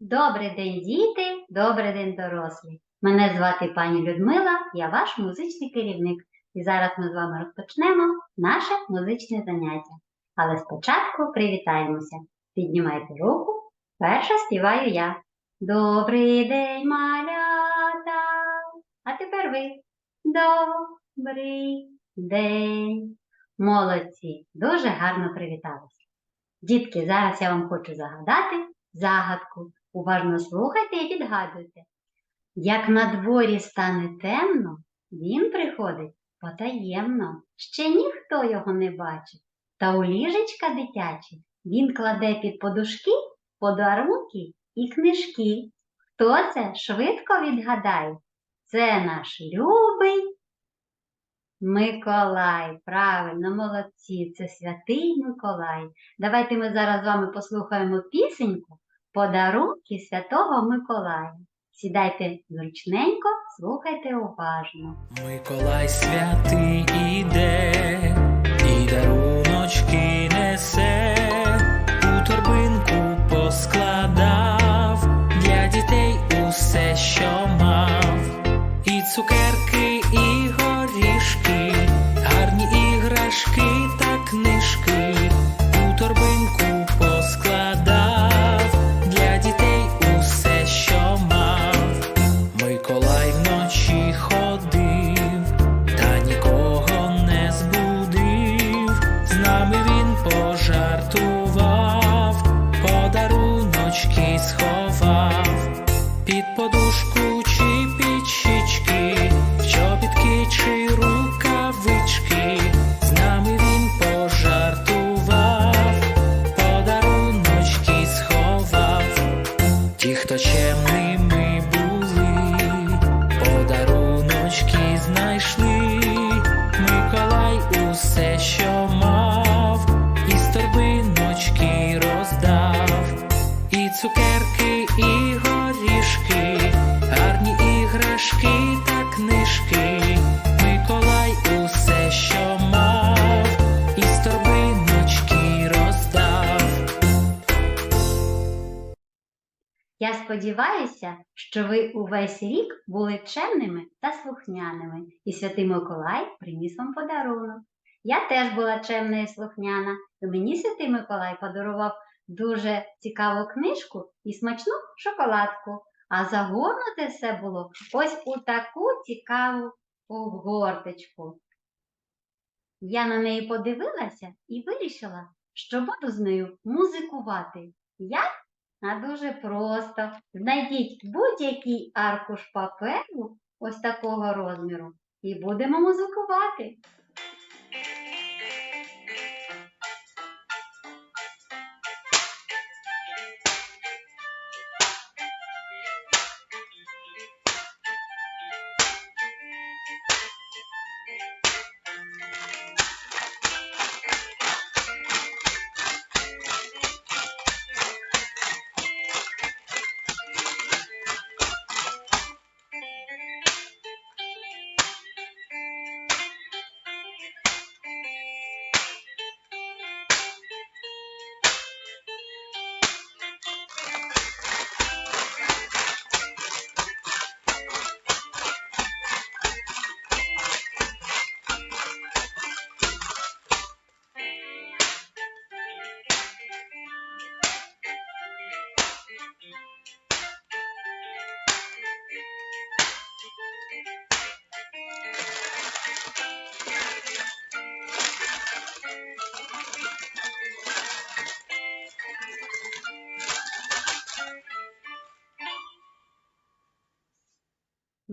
Добрий день, діти, добрий день, дорослі. Мене звати пані Людмила, я ваш музичний керівник. І зараз ми з вами розпочнемо наше музичне заняття. Але спочатку привітаємося. Піднімайте руку. Перша співаю я. Добрий день, малята. А тепер ви. Добрий день. Молодці, дуже гарно привіталися. Дітки, зараз я вам хочу загадати загадку. Уважно слухайте і відгадуйте. Як на дворі стане темно, він приходить потаємно. Ще ніхто його не бачить. Та у ліжечка дитячі він кладе під подушки подарунки і книжки. Хто це швидко відгадає? Це наш любий Миколай. Правильно, молодці, це святий Миколай. Давайте ми зараз з вами послухаємо пісеньку Подарунки Святого Миколая. Сідайте зручненько, слухайте уважно. Миколай святий іде, і даруночки несе, у торбинку поскладав для дітей усе, що мав, і цукерки, Я сподіваюся, що ви увесь рік були чемними та слухняними, і святий Миколай приніс вам подарунок. Я теж була чемна і слухняна, і мені святий Миколай подарував дуже цікаву книжку і смачну шоколадку. А загорнуте все було ось у таку цікаву обгорточку. Я на неї подивилася і вирішила, що буду з нею музикувати. Як? А дуже просто. Знайдіть будь-який аркуш паперу ось такого розміру і будемо музикувати.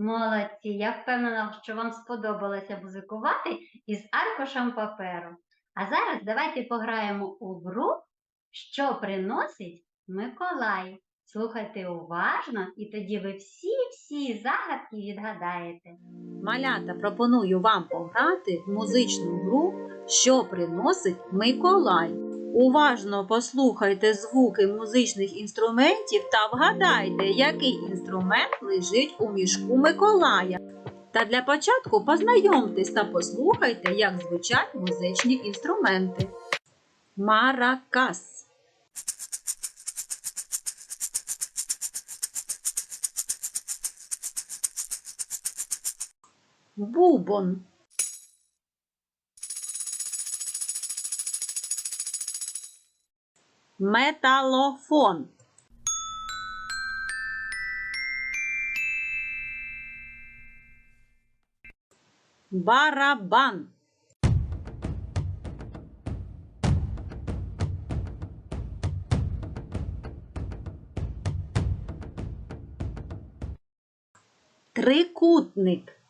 Молодці, я впевнена, що вам сподобалося музикувати із аркушем паперу. А зараз давайте пограємо у гру, що приносить Миколай. Слухайте уважно, і тоді ви всі-всі загадки відгадаєте. Малята пропоную вам пограти в музичну гру, що приносить Миколай. Уважно послухайте звуки музичних інструментів та вгадайте, який інструмент лежить у мішку Миколая. Та для початку познайомтесь та послухайте, як звучать музичні інструменти. Маракас. Бубон. Металофон. Барабан. Трикутник.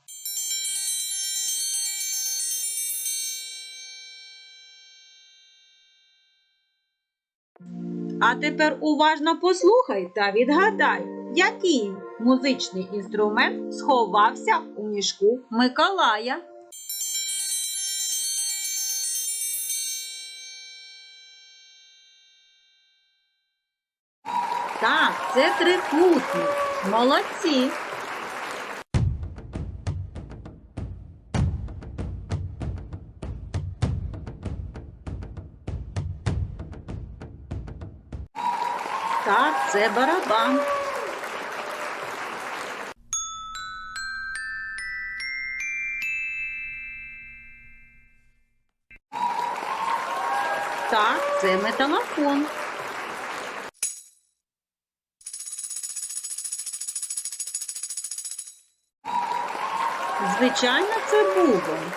А тепер уважно послухай та відгадай, який музичний інструмент сховався у мішку Миколая. Так, це трикутник. Молодці. Так, це барабан. Так, це металофон. Звичайно, це бубон.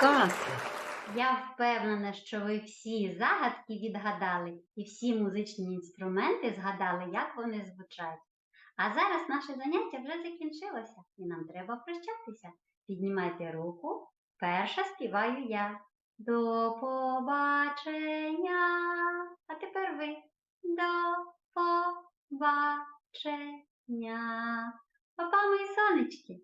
Це. Я впевнена, що ви всі загадки відгадали і всі музичні інструменти згадали, як вони звучать. А зараз наше заняття вже закінчилося, і нам треба прощатися. Піднімайте руку. Перша співаю я. До побачення. А тепер ви. До побачення. Папа, мої сонечки.